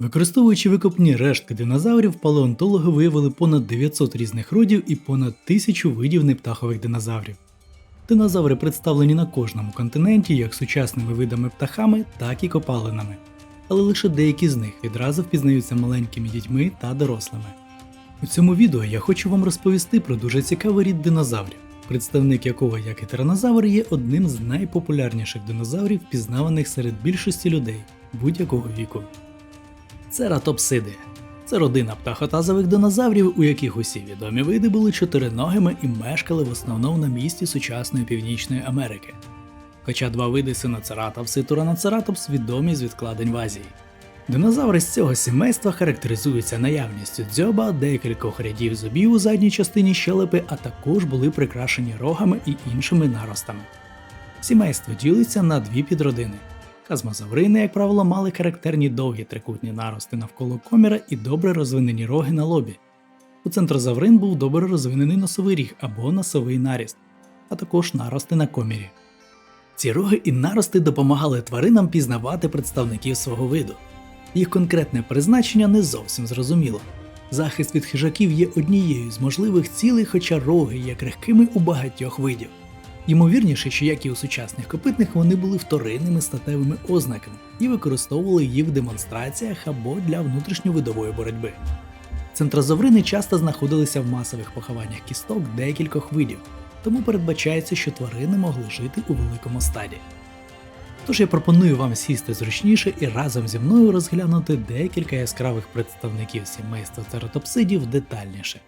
Використовуючи викопні рештки динозаврів, палеонтологи виявили понад 900 різних родів і понад 1000 видів нептахових динозаврів. Динозаври представлені на кожному континенті як сучасними видами птахами, так і копалинами, але лише деякі з них відразу впізнаються маленькими дітьми та дорослими. У цьому відео я хочу вам розповісти про дуже цікавий рід динозаврів, представник якого, як і тиранозавр, є одним з найпопулярніших динозаврів, впізнаваних серед більшості людей будь-якого віку. Цератопсиди. Це родина птахотазових динозаврів, у яких усі відомі види були чотириногими і мешкали в основному на місці сучасної Північної Америки. Хоча два види синоцератопс і тураноцератопс відомі з відкладень в Азії. Динозаври з цього сімейства характеризуються наявністю дзьоба, декількох рядів зубів у задній частині щелепи, а також були прикрашені рогами і іншими наростами. Сімейство ділиться на дві підродини. Казмозаврини, як правило, мали характерні довгі трикутні нарости навколо коміра і добре розвинені роги на лобі. У центрозаврин був добре розвинений носовий ріг або носовий наріст, а також нарости на комірі. Ці роги і нарости допомагали тваринам пізнавати представників свого виду. Їх конкретне призначення не зовсім зрозуміло. Захист від хижаків є однією з можливих цілей, хоча роги є крихкими у багатьох видів. Ймовірніше, що як і у сучасних копитних, вони були вторинними статевими ознаками і використовували їх в демонстраціях або для внутрішньовидової боротьби. Центрозаврини часто знаходилися в масових похованнях кісток декількох видів, тому передбачається, що тварини могли жити у великому стаді. Тож я пропоную вам сісти зручніше і разом зі мною розглянути декілька яскравих представників сімейства цератопсидів детальніше.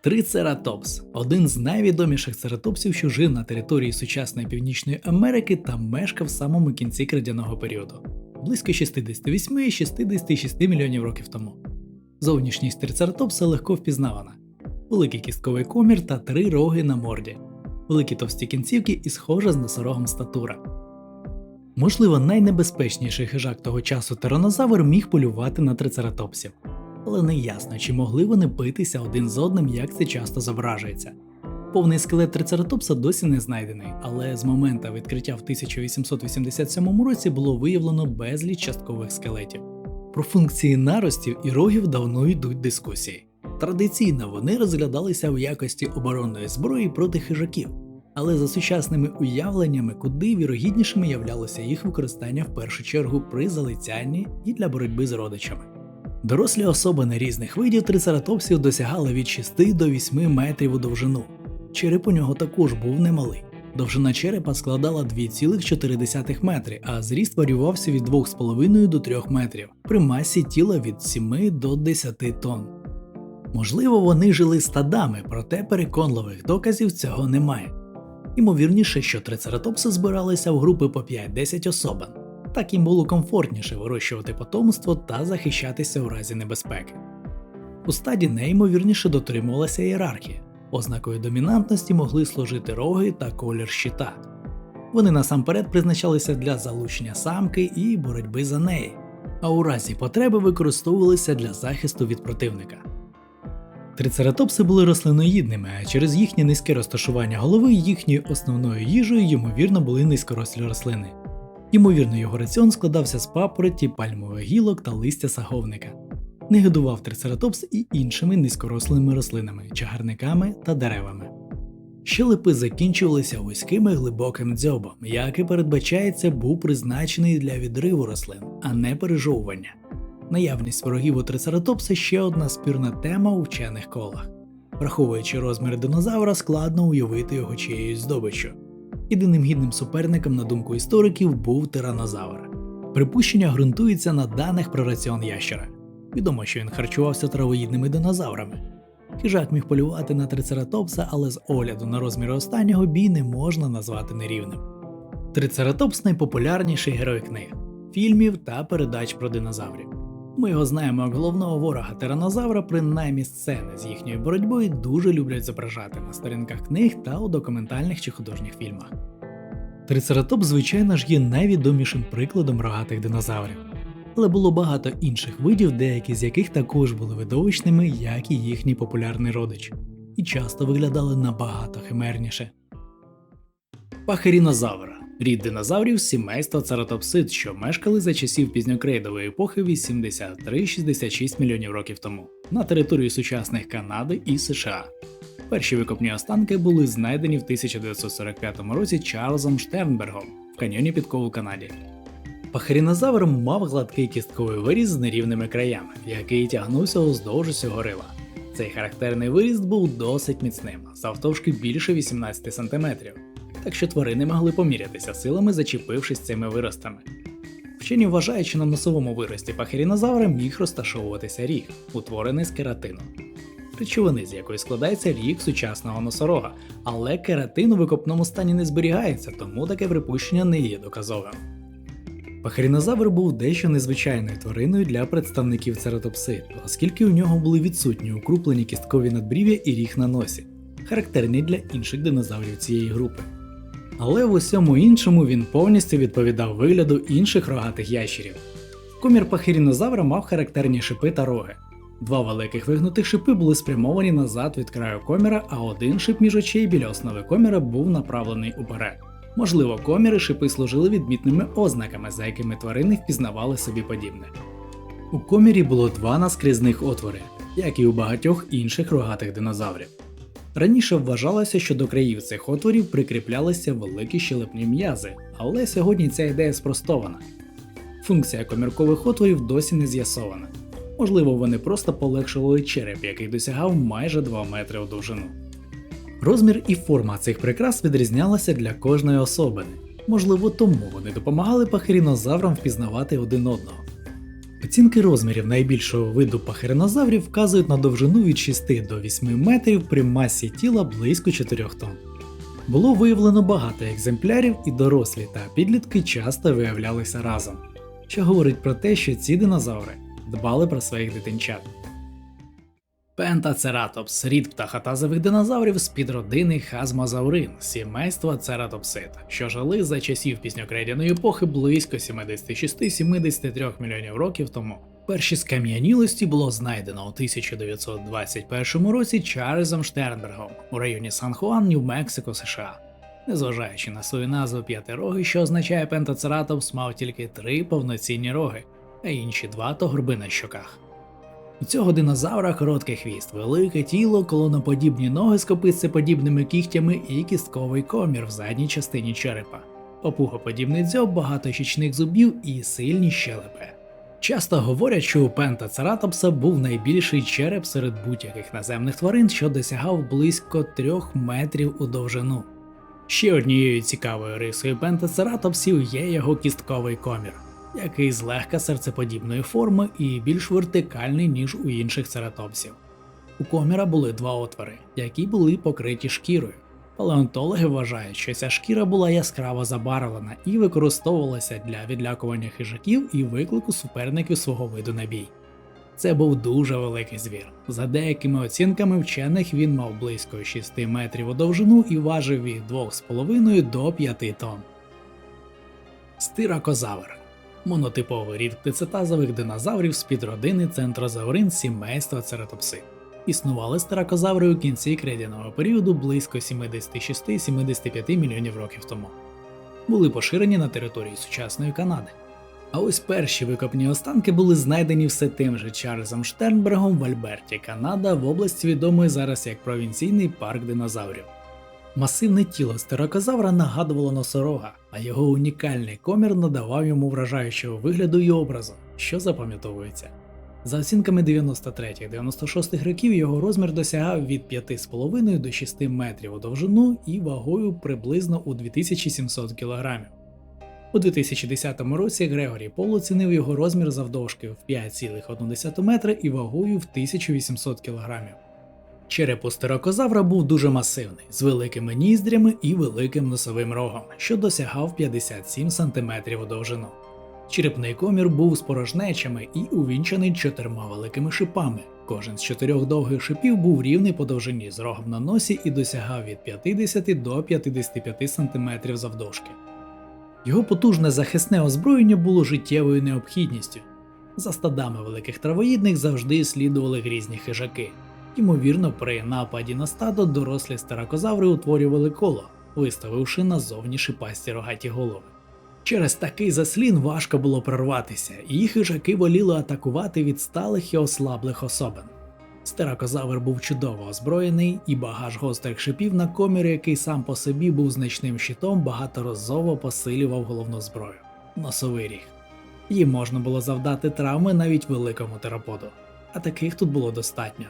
Трицератопс один з найвідоміших цератопсів, що жив на території сучасної Північної Америки та мешкав в самому кінці крадяного періоду близько 68-66 мільйонів років тому. Зовнішність трицератопса легко впізнавана: великий кістковий комір та три роги на морді, великі товсті кінцівки і схожа з носорогом статура. Можливо, найнебезпечніший хижак того часу тиранозавр міг полювати на трицератопсів але не ясно, чи могли вони битися один з одним, як це часто зображується. Повний скелет трицератопса досі не знайдений, але з моменту відкриття в 1887 році було виявлено безліч часткових скелетів. Про функції наростів і рогів давно йдуть дискусії. Традиційно вони розглядалися в якості оборонної зброї проти хижаків, але за сучасними уявленнями куди вірогіднішими являлося їх використання в першу чергу при залицянні і для боротьби з родичами. Дорослі особини різних видів трицератопсів досягали від 6 до 8 метрів у довжину. Череп у нього також був немалий. Довжина черепа складала 2,4 метри, а зріст варювався від 2,5 до 3 метрів, при масі тіла від 7 до 10 тонн. Можливо, вони жили стадами, проте переконливих доказів цього немає. Ймовірніше, що трицератопси збиралися в групи по 5-10 особин так їм було комфортніше вирощувати потомство та захищатися у разі небезпеки. У стаді неймовірніше дотримувалася ієрархія, ознакою домінантності могли служити роги та колір щита. Вони насамперед призначалися для залучення самки і боротьби за неї, а у разі потреби використовувалися для захисту від противника. Трицератопси були рослиноїдними, а через їхнє низьке розташування голови їхньою основною їжею ймовірно були низькорослі рослини. Ймовірно, його раціон складався з папороті, пальмових гілок та листя саговника. Не годував трицератопс і іншими низькорослими рослинами, чагарниками та деревами. Щелепи закінчувалися вузьким глибоким дзьобом, як і передбачається, був призначений для відриву рослин, а не пережовування. Наявність ворогів у трицератопса ще одна спірна тема у вчених колах. Враховуючи розмір динозавра, складно уявити його чиєюсь здобиччю. Єдиним гідним суперником, на думку істориків, був тиранозавр. Припущення ґрунтується на даних про раціон ящера. Відомо, що він харчувався травоїдними динозаврами. Хижак міг полювати на трицератопса, але з огляду на розміри останнього бій не можна назвати нерівним. Трицератопс найпопулярніший герой книг, фільмів та передач про динозаврів. Ми його знаємо як головного ворога тиранозавра, принаймні сцени з їхньою боротьбою дуже люблять зображати на сторінках книг та у документальних чи художніх фільмах. Трицератоп, звичайно ж, є найвідомішим прикладом рогатих динозаврів, але було багато інших видів, деякі з яких також були видовищними, як і їхній популярний родич, і часто виглядали набагато химерніше. Пахарінозавра Рід динозаврів сімейства цератопсид, що мешкали за часів пізньокрейдової епохи 83-66 мільйонів років тому на території сучасних Канади і США. Перші викопні останки були знайдені в 1945 році Чарльзом Штернбергом в каньйоні Підкову Канаді. Пахарінозавр мав гладкий кістковий виріс з нерівними краями, який тягнувся уздовж усього рила. Цей характерний виріст був досить міцним, завтовшки більше 18 см, так що тварини могли помірятися силами, зачепившись цими виростами. Вчені вважають, що на носовому вирості пахерінозавра міг розташовуватися ріг, утворений з кератину. Речовини, з якої складається ріг сучасного носорога, але кератин у викопному стані не зберігається, тому таке припущення не є доказовим. Пахарінозавр був дещо незвичайною твариною для представників цератопсид, оскільки у нього були відсутні укруплені кісткові надбрів'я і ріг на носі, характерні для інших динозаврів цієї групи. Але в усьому іншому він повністю відповідав вигляду інших рогатих ящерів. Комір пахирінозавра мав характерні шипи та роги. Два великих вигнутих шипи були спрямовані назад від краю коміра, а один шип між очей біля основи коміра був направлений уперед. Можливо, коміри шипи служили відмітними ознаками, за якими тварини впізнавали собі подібне. У комірі було два наскрізних отвори, як і у багатьох інших рогатих динозаврів. Раніше вважалося, що до країв цих отворів прикріплялися великі щелепні м'язи, але сьогодні ця ідея спростована. Функція коміркових отворів досі не з'ясована. Можливо, вони просто полегшували череп, який досягав майже 2 метри у довжину. Розмір і форма цих прикрас відрізнялася для кожної особини. Можливо, тому вони допомагали пахерінозаврам впізнавати один одного. Оцінки розмірів найбільшого виду пахеринозаврів вказують на довжину від 6 до 8 метрів при масі тіла близько 4 тонн. Було виявлено багато екземплярів, і дорослі та підлітки часто виявлялися разом, що говорить про те, що ці динозаври дбали про своїх дитинчат. Пентацератопс рід птахотазових динозаврів з підродини Хазмозаврин, сімейства цератопсид, що жили за часів пізньокрейдяної епохи близько 76-73 мільйонів років тому. Перші скам'янілості було знайдено у 1921 році Чарльзом Штернбергом у районі Сан-Хуан, Нью-Мексико, США. Незважаючи на свою назву п'ятироги, що означає пентацератопс, мав тільки три повноцінні роги, а інші два то горби на щоках. У цього динозавра короткий хвіст, велике тіло, колоноподібні ноги з копицеподібними кігтями і кістковий комір в задній частині черепа, опухоподібний дзьоб, багато щічних зубів і сильні щелепи. Часто говорять, що у пентацератопса був найбільший череп серед будь-яких наземних тварин, що досягав близько 3 метрів у довжину. Ще однією цікавою рисою пентацератопсів є його кістковий комір який злегка серцеподібної форми і більш вертикальний, ніж у інших цератопсів. У коміра були два отвори, які були покриті шкірою. Палеонтологи вважають, що ця шкіра була яскраво забарвлена і використовувалася для відлякування хижаків і виклику суперників свого виду на бій. Це був дуже великий звір. За деякими оцінками вчених він мав близько 6 метрів у довжину і важив від 2,5 до 5 тонн. Стиракозавр монотиповий рід птицетазових динозаврів з підродини центрозаврин сімейства цератопси. Існували старокозаври у кінці кредяного періоду близько 76-75 мільйонів років тому. Були поширені на території сучасної Канади. А ось перші викопні останки були знайдені все тим же Чарльзом Штернбергом в Альберті, Канада, в області відомої зараз як провінційний парк динозаврів. Масивне тіло стерокозавра нагадувало носорога, а його унікальний комір надавав йому вражаючого вигляду і образу, що запам'ятовується. За оцінками 93-96 років його розмір досягав від 5,5 до 6 метрів у довжину і вагою приблизно у 2700 кг. У 2010 році Грегорі Пол оцінив його розмір завдовжки в 5,1 метра і вагою в 1800 кг. Череп у стерокозавра був дуже масивний, з великими ніздрями і великим носовим рогом, що досягав 57 см у довжину. Черепний комір був з порожнечами і увінчаний чотирма великими шипами. Кожен з чотирьох довгих шипів був рівний по довжині з рогом на носі і досягав від 50 до 55 см завдовжки. Його потужне захисне озброєння було життєвою необхідністю. За стадами великих травоїдних завжди слідували грізні хижаки. Ймовірно, при нападі на стадо дорослі старокозаври утворювали коло, виставивши назовні шипасті рогаті голови. Через такий заслін важко було прорватися, і їх хижаки воліли атакувати відсталих і ослаблих особин. Стеракозавр був чудово озброєний, і багаж гострих шипів на комірі, який сам по собі був значним щитом, багаторазово посилював головну зброю носовий ріг. Їм можна було завдати травми навіть великому тераподу, а таких тут було достатньо.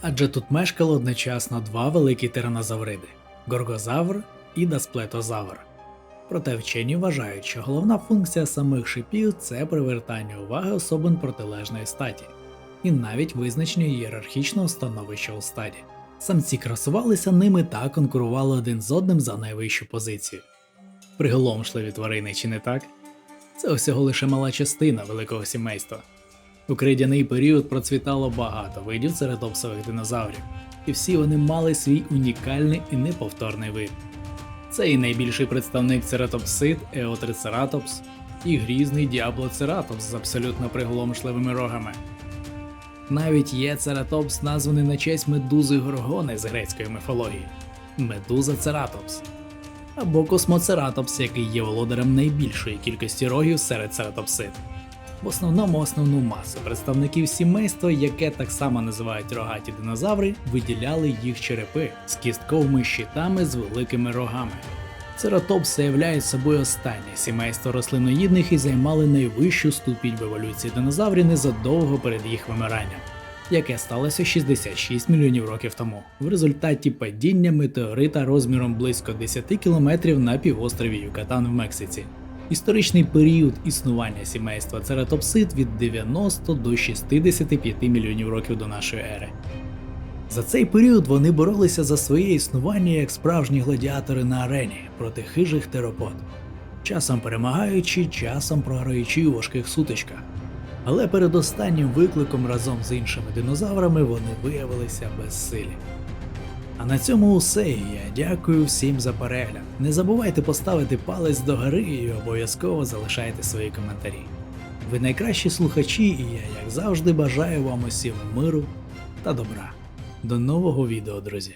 Адже тут мешкало одночасно два великі тиранозавриди горгозавр і дасплетозавр. Проте вчені вважають, що головна функція самих шипів це привертання уваги особин протилежної статі, і навіть визначення ієрархічного становища у стаді. Самці красувалися ними та конкурували один з одним за найвищу позицію. Приголомшливі тварини, чи не так? Це всього лише мала частина великого сімейства. У кридяний період процвітало багато видів цератопсових динозаврів, і всі вони мали свій унікальний і неповторний вид. Це і найбільший представник цератопсид Еотрицератопс, і грізний діаблоцератопс з абсолютно приголомшливими рогами. Навіть є цератопс, названий на честь медузи Горгони з грецької міфології Медуза Цератопс або Космоцератопс, який є володарем найбільшої кількості рогів серед цератопсид. В основному основну масу представників сімейства, яке так само називають рогаті динозаври, виділяли їх черепи з кістковими щитами з великими рогами. Цератопси являють собою останнє сімейство рослиноїдних і займали найвищу ступінь в еволюції динозаврів незадовго перед їх вимиранням, яке сталося 66 мільйонів років тому, в результаті падіння метеорита розміром близько 10 кілометрів на півострові Юкатан в Мексиці. Історичний період існування сімейства цератопсид від 90 до 65 мільйонів років до нашої ери. За цей період вони боролися за своє існування як справжні гладіатори на арені проти хижих теропод, часом перемагаючи, часом програючи у важких сутичках. Але перед останнім викликом разом з іншими динозаврами вони виявилися безсилі. А на цьому усе. Я дякую всім за перегляд. Не забувайте поставити палець догори і обов'язково залишайте свої коментарі. Ви найкращі слухачі, і я, як завжди, бажаю вам усім миру та добра. До нового відео, друзі!